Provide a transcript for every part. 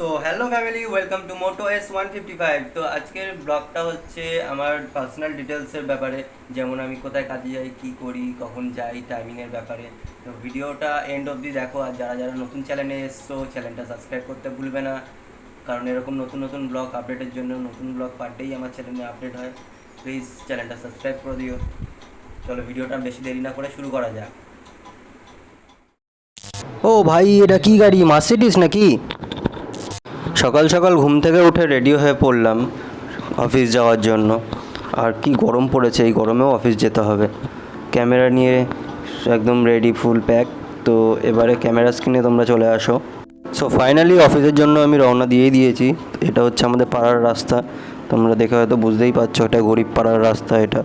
তো hello family welcome to Moto S one fifty five তো আজকের ব্লগটা হচ্ছে আমার পার্সোনাল ডিটেলসের ব্যাপারে, যেমন আমি কোথায় কাজে যাই, কী করি, কখন যাই টাইমিংয়ের ব্যাপারে। তো ভিডিওটা এন্ড অবধি দেখো, আর যারা যারা নতুন চ্যানেলে এসছো চ্যানেলটা সাবস্ক্রাইব করতে ভুলবে না, কারণ এরকম নতুন নতুন ব্লগ আপডেটের জন্য নতুন ব্লগ পার ডেই আমার চ্যানেলে আপডেট হয়। প্লিজ চ্যানেলটা সাবস্ক্রাইব করে দিও। চলো ভিডিওটা বেশি দেরি না করে শুরু করা যাক। ও ভাই, এটা কি গাড়ি? মার্সিডিস নাকি? সকাল সকাল ঘুম থেকে উঠে রেডি হয়ে পড়লাম অফিস যাওয়ার জন্য। আর কি গরম পড়েছে, এই গরমেও অফিস যেতে হবে। ক্যামেরা নিয়ে একদম রেডি ফুল প্যাক তো এবারে ক্যামেরা স্ক্রিনে তোমরা চলে আসো। সো ফাইনালি অফিসের জন্য আমি রওনা দিয়েই দিয়েছি। এটা হচ্ছে আমাদের পাড়ার রাস্তা। তোমরা দেখে হয়তো বুঝতেই পারছ এটা গরিব পাড়ার রাস্তা এটা।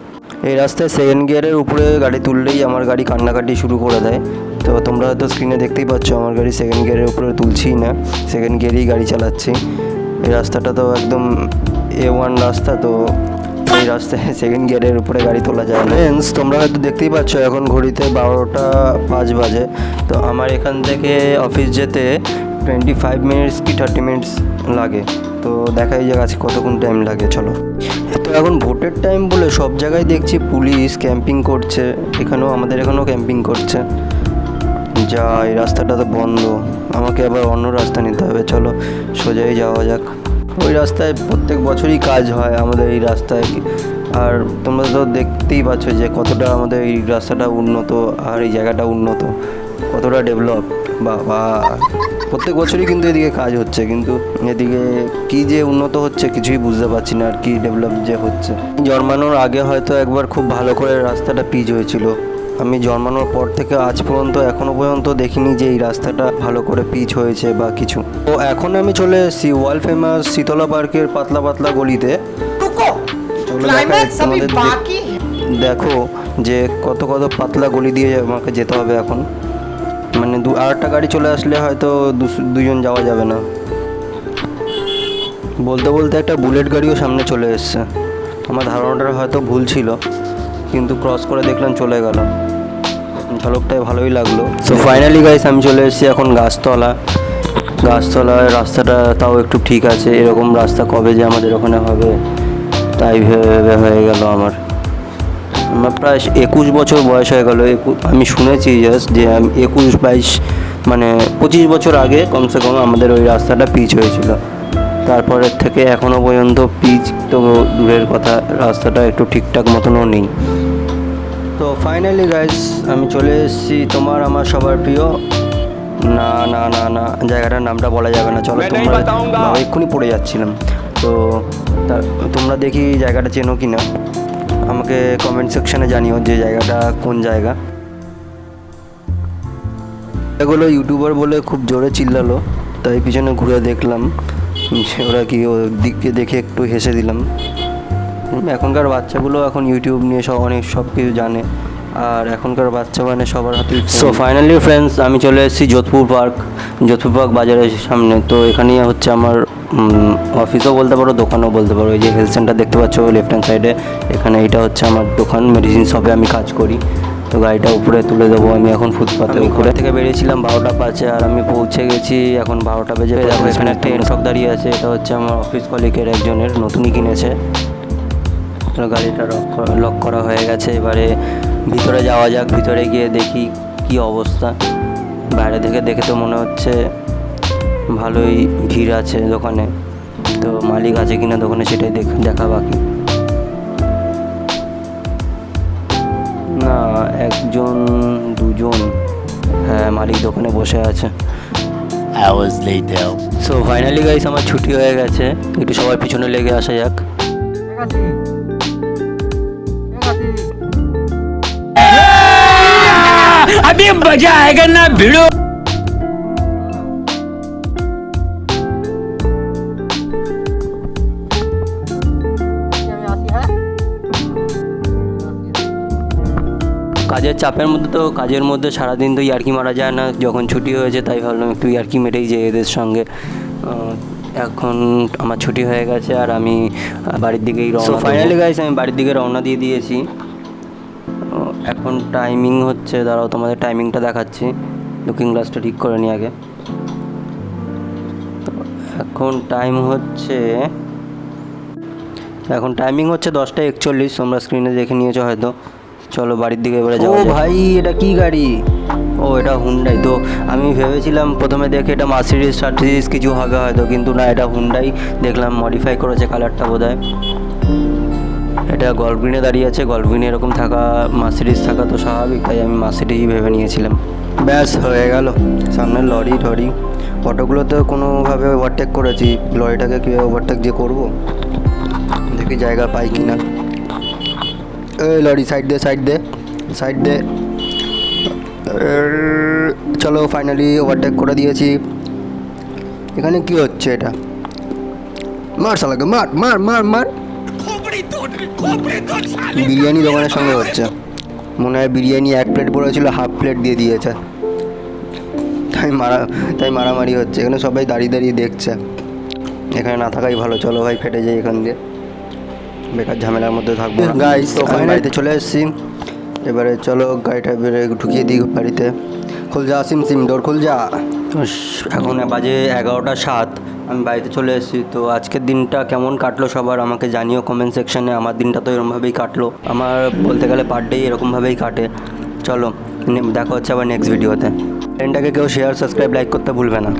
এই রাস্তায় সেকেন্ড গিয়ারের উপরে গাড়ি তুললেই আমার গাড়ি কান্নাকাটি শুরু করে দেয়। তো তোমরা হয়তো স্ক্রিনে দেখতেই পাচ্ছ, আমার গাড়ি সেকেন্ড গিয়ারের উপরে তুলছিই না। সেকেন্ড গিয়ারেই গাড়ি চালাচ্ছি। এই রাস্তাটা তো একদম এ ওয়ান রাস্তা, তো এই রাস্তায় সেকেন্ড গিয়ারের উপরে গাড়ি তোলা যায় না। তোমরা হয়তো দেখতেই পাচ্ছ, এখন ঘড়িতে বারোটা পাঁচ বাজে। তো আমার এখান থেকে অফিস যেতে টোয়েন্টি ফাইভ মিনিটস কি থার্টি মিনিটস লাগে? তো দেখাই যাক আজকে কতক্ষণ টাইম লাগে, চলো। তো এখন ভোটের টাইম বলে সব জায়গায় দেখছি পুলিশ ক্যাম্পিং করছে, এখানেও আমাদের এখানেও ক্যাম্পিং করছে। যা এই রাস্তাটা তো বন্ধ। আমাকে আবার অন্য রাস্তা নিতে হবে, চলো, সোজাই যাওয়া যাক। ওই রাস্তায় প্রত্যেক বছরই কাজ হয় আমাদের এই রাস্তায়। আর তোমরা তো দেখতেই পাচ্ছ যে কতটা আমাদের এই রাস্তাটা উন্নত আর এই জায়গাটা উন্নত, কতটা ডেভেলপ বাবা প্রত্যেক বছরই কিন্তু এদিকে কাজ হচ্ছে কিন্তু এদিকে কি যে উন্নত হচ্ছে কিছুই বুঝতে পারছি না আর কি ডেভেলপ যে হচ্ছে। জন্মানোর আগে হয়তো একবার খুব ভালো করে রাস্তাটা পিচ হয়েছিল। আমি জন্মানোর পর থেকে আজ পর্যন্ত এখনও পর্যন্ত দেখিনি যে এই রাস্তাটা ভালো করে পিচ হয়েছে বা কিছু। তো এখন আমি চলে এসেছি ওয়ার্ল্ড ফেমাস শীতলা পার্কের পাতলা পাতলা গলিতে। দেখো যে কত কত পাতলা গলি দিয়ে আমাকে যেতে হবে এখন। মানে দু আর একটা গাড়ি চলে আসলে হয়তো দুজন যাওয়া যাবে না। বলতে বলতে একটা বুলেট গাড়িও সামনে চলে এসছে। আমার ধারণাটা হয়তো ভুল ছিল, কিন্তু ক্রস করে দেখলাম চলে গেল ঝলকটাই ভালোই লাগল। সো ফাইনালি গাইস আমি চলে এসেছি এখন গাছতলা। গাছতলায় রাস্তাটা তাও একটু ঠিক আছে। এরকম রাস্তা কবে যে আমাদের ওখানে হবে, তাই ভেবে হয়ে গেল আমার। আমার প্রায় একুশ বছর বয়স হয়ে গেল। আমি শুনেছি জাস্ট যে আমি একুশ বাইশ মানে পঁচিশ বছর আগে কমসে কম আমাদের ওই রাস্তাটা পিচ হয়েছিল। তারপরের থেকে এখনও পর্যন্ত পিচ তো দূরের কথা রাস্তাটা একটু ঠিকঠাক মতনও নেই। তো ফাইনালি গাইস আমি চলে এসেছি তোমার আমার সবার প্রিয় না না না না জায়গাটার নামটা বলা যাবে না চলো তোমরা এক্ষুনি পড়ে যাচ্ছিলাম। তো তা- তোমরা দেখি জায়গাটা চেনো কি না আমাকে কমেন্ট সেকশনে জানিও যে জায়গাটা কোন জায়গা। এগুলো ইউটিউবার বলে খুব জোরে চিল্লালো, তাই পিছনে ঘুরে দেখলাম। ওরা কি ওর দিককে দেখে একটু হেসে দিলাম। এখনকার বাচ্চাগুলো এখন ইউটিউব নিয়ে সব অনেক সব কিছু জানে। আর এখনকার বাচ্চা মানে সবার হাতে সো ফাইনালি ফ্রেন্ডস আমি চলে এসেছি যোধপুর পার্ক যোধপুর পার্ক বাজারের সামনে। তো এখানেই হচ্ছে আমার অফিসও বলতে পারো দোকানও বলতে পারো। এই যে হেলথ সেন্টার দেখতে পাচ্ছ লেফট হ্যান্ড সাইডে এখানে এটা হচ্ছে আমার দোকান মেডিসিন শপে আমি কাজ করি। তো গাড়িটা উপরে তুলে দেবো আমি এখন ফুটপাতে। উপরে থেকে বেরিয়েছিলাম বারোটা পাঁচে আর আমি পৌঁছে গেছি এখন বারোটা বেজে দেখো এখানে একটা এনশক দাঁড়িয়ে আছে। এটা হচ্ছে আমার অফিস কলিগের একজনের নতুনই কিনেছে। তো গাড়িটা লক করা হয়ে গেছে। এবারে ভিতরে যাওয়া যাক ভিতরে গিয়ে দেখি কি অবস্থা। বাইরে থেকে দেখে তো মনে হচ্ছে ভালোই ভিড় আছে দোকানে। তো মালিক আছে কিনা দোকানে সেটাই দেখ দেখা বাকি। না একজন দুজন। হ্যাঁ মালিক দোকানে বসে আছে। Hours later. So finally guys আমার ছুটি হয়ে গেছে। একটু সবার পিছনে লেগে আসা যাক। अभी मजा आएगा ना भिड़ो কাজের চাপের মধ্যে তো কাজের মধ্যে সারাদিন তো ইয়ার্কি মারা যায় না যখন ছুটি হয়েছে তাই ভাবলাম একটু ইয়ার্কি মেরেই যে এদের সঙ্গে আহ, এখন আমার ছুটি হয়ে গেছে আর আমি আহ, বাড়ির দিকেই রওনা ফাইনালি গাইস আমি বাড়ির দিকে রওনা দিয়ে দিয়েছি আহ, এখন টাইমিং হচ্ছে দাঁড়াও তোমাদের টাইমিংটা দেখাচ্ছি। লুকিং গ্লাসটা ঠিক করে নি আগে। এখন টাইম হচ্ছে এখন টাইমিং হচ্ছে দশটা একচল্লিশ তোমরা স্ক্রিনে দেখে নিয়েছো হয়তো। চলো বাড়ির দিকে এবারে যাও ভাই এটা কি গাড়ি? ও এটা হুন্ডাই তো আমি ভেবেছিলাম প্রথমে দেখে এটা মার্সিডিস টার্সিডিস কিছু হবে হয়তো কিন্তু না এটা হুন্ডাই দেখলাম মডিফাই করেছে কালারটা বোধ হয় এটা গল্ফ গ্রিনে দাঁড়িয়ে আছে গল্ফ গ্রিনে এরকম থাকা মার্সিডিস থাকা তো স্বাভাবিক, তাই আমি মার্সিডিসই ভেবে নিয়েছিলাম। ব্যাস, হয়ে গেল। সামনে লরি টরি অটোগুলোতে কোনোভাবে ওভারটেক করেছি। লরিটাকে কীভাবে ওভারটেক যে করব? দেখি জায়গা পাই কি না এই লরি সাইড দে সাইড দে সাইড দে। চলো ফাইনালি ওভারটেক করে দিয়েছি। এখানে কি হচ্ছে এটা? মার সালাকে মার মার মার মার। বিরিয়ানি দোকানের সঙ্গে হচ্ছে। মনে হয় বিরিয়ানি এক প্লেট পড়েছিল হাফ প্লেট দিয়ে দিয়েছে। তাই মারা তাই মারামারি হচ্ছে। এখানে সবাই দাঁড়িয়ে দাঁড়িয়ে দেখছে। এখানে না থাকাই ভালো। চলো ভাই ফেটে যাই এখান দিয়ে। বেকার ঝামেলার মধ্যে থাকব গাইস তো বাড়িতে চলে এসেছি। এবারে চলো গাড়িটা বেরে ঢুকিয়ে দিই বাড়িতে। খুল যা সিম সিম ডোর খুল যা এখন বাজে এগারোটা সাত। আমি বাড়িতে চলে এসেছি। তো আজকের দিনটা কেমন কাটলো সবার? আমাকে জানিও কমেন্ট সেকশনে আমার দিনটা তো এরকমভাবেই কাটলো। আমার বলতে গেলে পার ডে এরকমভাবেই কাটে। চলো দেখা হচ্ছে আবার নেক্সট ভিডিওতে চ্যানেলটাকে কেউ শেয়ার সাবস্ক্রাইব লাইক করতে ভুলবে না।